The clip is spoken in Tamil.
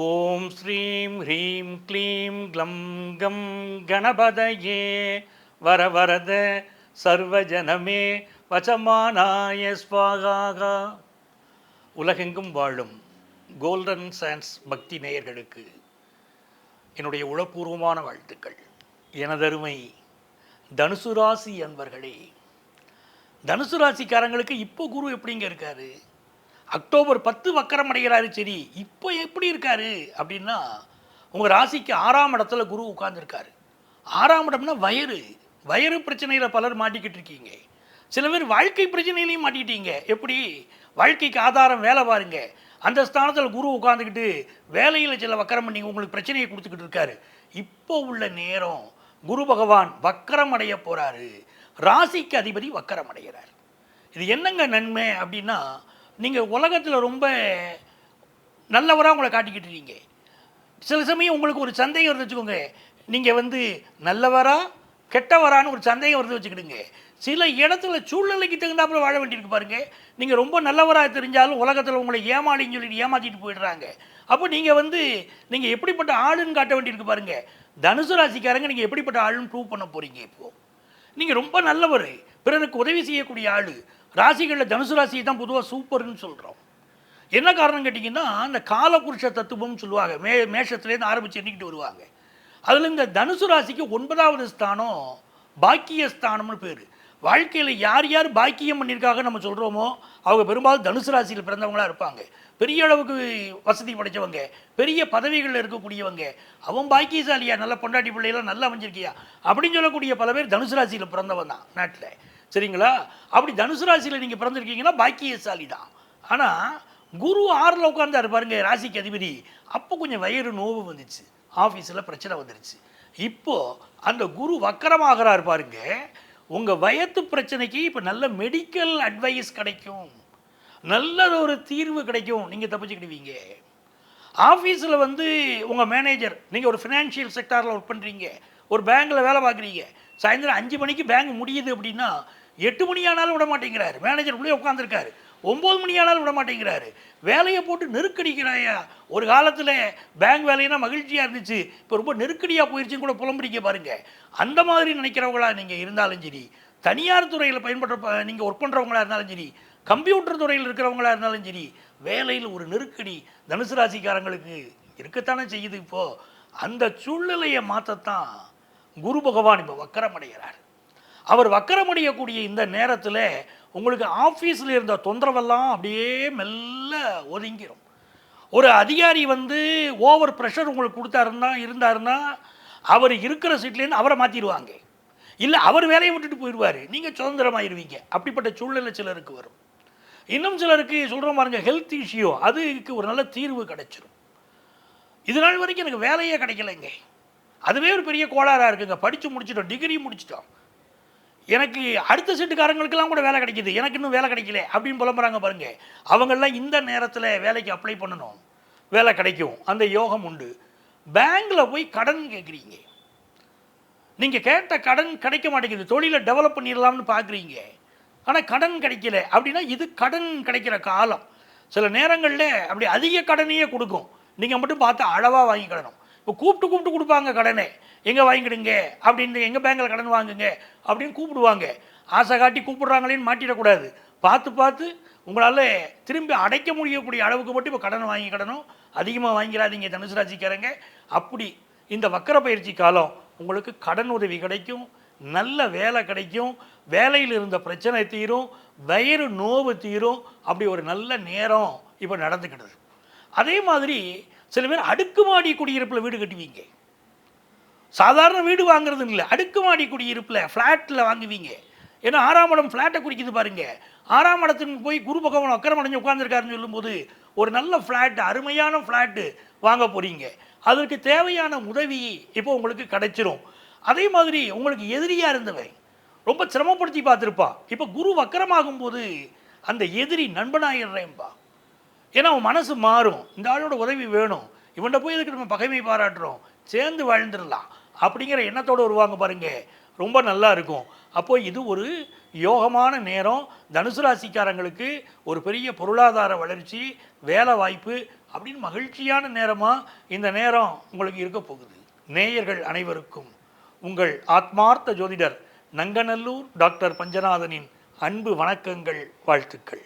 ஓம் ஸ்ரீம் ஹ்ரீம் க்ளீம் க்ளம் கம் கணபதயே. வரவரத சர்வஜனமே வச்சமானாய ஸ்வாகா உலகெங்கும் வாழும் கோல்டன் சான்ஸ் பக்தி நேயர்களுக்கு என்னுடைய உளப்பூர்வமான வாழ்த்துக்கள். எனதருமை தனுசு ராசி அன்பர்களே தனுசு ராசிக்காரங்களுக்கு இப்போ குரு எப்படிங்க இருக்காரு? அக்டோபர் பத்து வக்கரம் அடைகிறாரு சரி இப்போ எப்படி இருக்காரு அப்படின்னா உங்கள் ராசிக்கு ஆறாம் இடத்துல குரு உட்கார்ந்துருக்காரு. ஆறாம் இடம்னா வயிறு. வயிறு பிரச்சனையில் பலர் மாட்டிக்கிட்டு இருக்கீங்க. சில பேர் வாழ்க்கை பிரச்சனையிலையும் மாட்டிக்கிட்டீங்க. எப்படி? வாழ்க்கைக்கு ஆதாரம் வேலை பாருங்க. அந்த ஸ்தானத்தில் குரு உட்காந்துக்கிட்டு வேலையில் சில வக்கரம் பண்ணி உங்களுக்கு பிரச்சனையை கொடுத்துக்கிட்டு இருக்காரு. இப்போ உள்ள நேரம் குரு பகவான் வக்கரம் அடைய போகிறாரு ராசிக்கு அதிபதி வக்கரம் அடைகிறார். இது என்னங்க நன்மை அப்படின்னா நீங்கள் உலகத்தில் ரொம்ப நல்லவராக உங்களை காட்டிக்கிட்டு இருக்கீங்க. சில சமயம் உங்களுக்கு ஒரு சந்தேகம் வருது வச்சுக்கோங்க. நீங்கள் வந்து நல்லவரா கெட்டவரான்னு ஒரு சந்தேகம் இருந்து வச்சுக்கிடுங்க. சில இடத்துல சூழ்நிலைக்கு தகுந்தாப்புல வாழ வேண்டியிருக்கு பாருங்கள் நீங்கள் ரொம்ப நல்லவராக தெரிஞ்சாலும் உலகத்தில் உங்களை ஏமாளின்னு சொல்லிட்டு ஏமாற்றிட்டு போயிடுறாங்க. அப்போ நீங்கள் வந்து நீங்கள் எப்படிப்பட்ட ஆளுன்னு காட்ட வேண்டியிருக்கு பாருங்கள் தனுசு ராசிக்காரங்க நீங்கள் எப்படிப்பட்ட ஆளுன்னு ப்ரூவ் பண்ண போகிறீங்க இப்போது நீங்கள் ரொம்ப நல்லவர். பிறருக்கு உதவி செய்யக்கூடிய ஆள். ராசிகளில் தனுசு ராசியை தான் பொதுவாக சூப்பர்னு சொல்கிறோம் என்ன காரணம் கேட்டிங்கன்னா அந்த காலபுருஷ தத்துவம்னு சொல்லுவாங்க. மே மேஷத்துலேருந்து ஆரம்பித்து எண்ணிக்கிட்டு வருவாங்க. அதில் இந்த தனுசு ராசிக்கு ஒன்பதாவது ஸ்தானம் பாக்கியஸ்தானம்னு பேர். வாழ்க்கையில் யார் யார் பாக்கியம் பண்ணியிருக்காங்க நம்ம சொல்கிறோமோ அவங்க பெரும்பாலும் தனுசு ராசியில் பிறந்தவங்களா இருப்பாங்க. பெரிய அளவுக்கு வசதி படைச்சவங்க பெரிய பதவிகளில் இருக்கக்கூடியவங்க. அவன் பாக்கியசாலியா நல்ல பொண்டாட்டி பிள்ளையெல்லாம் நல்லா அமைஞ்சிருக்கியா? அப்படின்னு சொல்லக்கூடிய பல பேர் தனுசு ராசியில் பிறந்தவன் தான் நாட்டில். சரிங்களா? அப்படி தனுசு ராசியில் நீங்கள் பிறந்திருக்கீங்கன்னா பாக்கியசாலி தான் ஆனால் குரு ஆறில் உட்காந்தாரு பாருங்க ராசிக்கு அதிபதி. அப்போ கொஞ்சம் வயிறு நோவு வந்துச்சு. ஆஃபீஸில் பிரச்சனை வந்துருச்சு. இப்போது அந்த குரு வக்கரமாகிறார் பாருங்க உங்கள் வயத்து பிரச்சனைக்கு இப்போ நல்ல மெடிக்கல் அட்வைஸ் கிடைக்கும். நல்ல ஒரு தீர்வு கிடைக்கும். நீங்கள் தப்பிச்சுக்கிடுவீங்க. ஆஃபீஸில் வந்து உங்கள் மேனேஜர் நீங்கள் ஒரு ஃபினான்ஷியல் செக்டாரில் ஒர்க் பண்ணுறீங்க ஒரு பேங்க்கில் வேலை பார்க்குறீங்க. சாயந்தரம் அஞ்சு மணிக்கு பேங்க் முடியுது அப்படின்னா எட்டு மணி ஆனாலும் விட மாட்டேங்கிறாரு. மேனேஜர் உள்ளே உட்காந்துருக்காரு ஒம்பது மணி ஆனாலும் விட மாட்டேங்கிறாரு. வேலையை போட்டு நெருக்கடிக்கிறாயா? ஒரு காலத்தில் பேங்க் வேலையினா மகிழ்ச்சியாக இருந்துச்சு. இப்போ ரொம்ப நெருக்கடியாக போயிடுச்சுன்னு கூட புலம்பிடிக்க பாருங்கள் அந்த மாதிரி நினைக்கிறவங்களா நீங்கள் இருந்தாலும் சரி தனியார் துறையில் பயன்படுற நீங்கள் ஒர்க் பண்ணுறவங்களா இருந்தாலும் சரி கம்ப்யூட்டர் துறையில் இருக்கிறவங்களா இருந்தாலும் சரி வேலையில் ஒரு நெருக்கடி தனுசு ராசிக்காரங்களுக்கு இருக்கத்தானே செய்யுது இப்போது அந்த சூழ்நிலையை மாற்றத்தான் குரு பகவான் இப்போ வக்கரமடைகிறார் அவர் வக்கரமடையக்கூடிய இந்த நேரத்தில் உங்களுக்கு ஆஃபீஸில் இருந்த தொந்தரவெல்லாம் அப்படியே மெல்ல ஒதுங்கிரும். ஒரு அதிகாரி வந்து ஓவர் ப்ரெஷர் உங்களுக்கு கொடுத்தாருன்னா இருந்தாருன்னா அவர் இருக்கிற சீட்லேருந்து அவரை மாற்றிடுவாங்க இல்லை அவர் வேலையை விட்டுட்டு போயிடுவார். நீங்கள் சுதந்திரமாயிருவீங்க. அப்படிப்பட்ட சூழ்நிலை சிலருக்கு வரும். இன்னும் சிலருக்கு சொல்கிற பாருங்க ஹெல்த் இஷ்யூ அதுக்கு ஒரு நல்ல தீர்வு கிடைச்சிரும். இது நாள் வரைக்கும் எனக்கு வேலையே கிடைக்கலைங்க. அதுவே ஒரு பெரிய கோளாறாக இருக்குங்க. படித்து முடிச்சிட்டோம் டிகிரி முடிச்சிட்டோம். எனக்கு அடுத்த செட்டுக்காரங்களுக்கெல்லாம் கூட வேலை கிடைக்குது. எனக்கு இன்னும் வேலை கிடைக்கல அப்படின்னு புலம்புறாங்க பாருங்க. அவங்கெல்லாம் இந்த நேரத்தில் வேலைக்கு அப்ளை பண்ணணும். வேலை கிடைக்கும். அந்த யோகம் உண்டு. பேங்கில் போய் கடன் கேட்குறீங்க நீங்கள் கேட்ட கடன் கிடைக்க மாட்டேங்குது. தொழிலை டெவலப் பண்ணிடலாம்னு பார்க்குறீங்க ஆனால் கடன் கிடைக்கல அப்படின்னா இது கடன் கிடைக்கிற காலம். சில நேரங்களில் அப்படி அதிக கடனையே கொடுக்கும். நீங்கள் மட்டும் பார்த்து அளவாக வாங்கிக்கிடணும் இப்போ கூப்பிட்டு கூப்பிட்டு கொடுப்பாங்க கடனை. எங்கே வாங்கிடுங்க அப்படின்னு எங்கள் பேங்கில் கடன் வாங்குங்க? அப்படின்னு கூப்பிடுவாங்க. ஆசை காட்டி கூப்பிடுறாங்களேன்னு மாட்டிடக்கூடாது. பார்த்து பார்த்து உங்களால் திரும்பி அடைக்க முடியக்கூடிய அளவுக்கு மட்டும் இப்போ கடன் வாங்கிக்கிடணும் அதிகமாக வாங்கிடாதீங்க தனுசு ராசிக்காரங்க. அப்படி இந்த வக்கர பயிற்சி காலம் உங்களுக்கு கடன் உதவி கிடைக்கும். நல்ல வேலை கிடைக்கும். வேலையில் இருந்த பிரச்சனை தீரும். வயிறு நோவு தீரும். அப்படி ஒரு நல்ல நேரம் இப்போ நடந்துக்கிடுது. அதே மாதிரி சில பேர் அடுக்குமாடி குடியிருப்பில் வீடு கட்டுவீங்க. சாதாரண வீடு வாங்குறது இல்லை அடுக்குமாடி குடியிருப்பில் ஃப்ளாட்டில் வாங்குவீங்க. ஏன்னா ஆறாம் இடம் ஃப்ளாட்டை குறிக்குது பாருங்க. ஆறாம் இடத்துக்கு போய் குரு பகவான் அக்கரம் அடைஞ்சு உட்காந்துருக்காருன்னு சொல்லும்போது ஒரு நல்ல ஃப்ளாட் அருமையான ஃப்ளாட்டு வாங்க போகிறீங்க அதற்கு தேவையான உதவி இப்போ உங்களுக்கு கிடைச்சிரும். அதே மாதிரி உங்களுக்கு எதிரியாக இருந்தவன் ரொம்ப சிரமப்படுத்தி பார்த்துருப்பா. இப்போ குரு வக்கரமாகும் போது அந்த எதிரி நண்பனாயிடுறேன்பா. ஏன்னா அவன் மனசு மாறும். இந்த ஆளோட உதவி வேணும். இவன்கிட்ட போய் இதுக்கு நம்ம பகைமை பாராட்டுறோம்? சேர்ந்து வாழ்ந்துடலாம். அப்படிங்கிற எண்ணத்தோடு வருவாங்க பாருங்கள் ரொம்ப நல்லா இருக்கும். அப்போது இது ஒரு யோகமான நேரம். தனுசு ராசிக்காரங்களுக்கு ஒரு பெரிய பொருளாதார வளர்ச்சி வேலை வாய்ப்பு அப்படின்னு மகிழ்ச்சியான நேரமாக இந்த நேரம் உங்களுக்கு இருக்க போகுது. நேயர்கள் அனைவருக்கும் உங்கள் ஆத்மார்த்த ஜோதிடர் நங்கநல்லூர் டாக்டர் பஞ்சநாதனின் அன்பு வணக்கங்கள் வாழ்த்துக்கள்.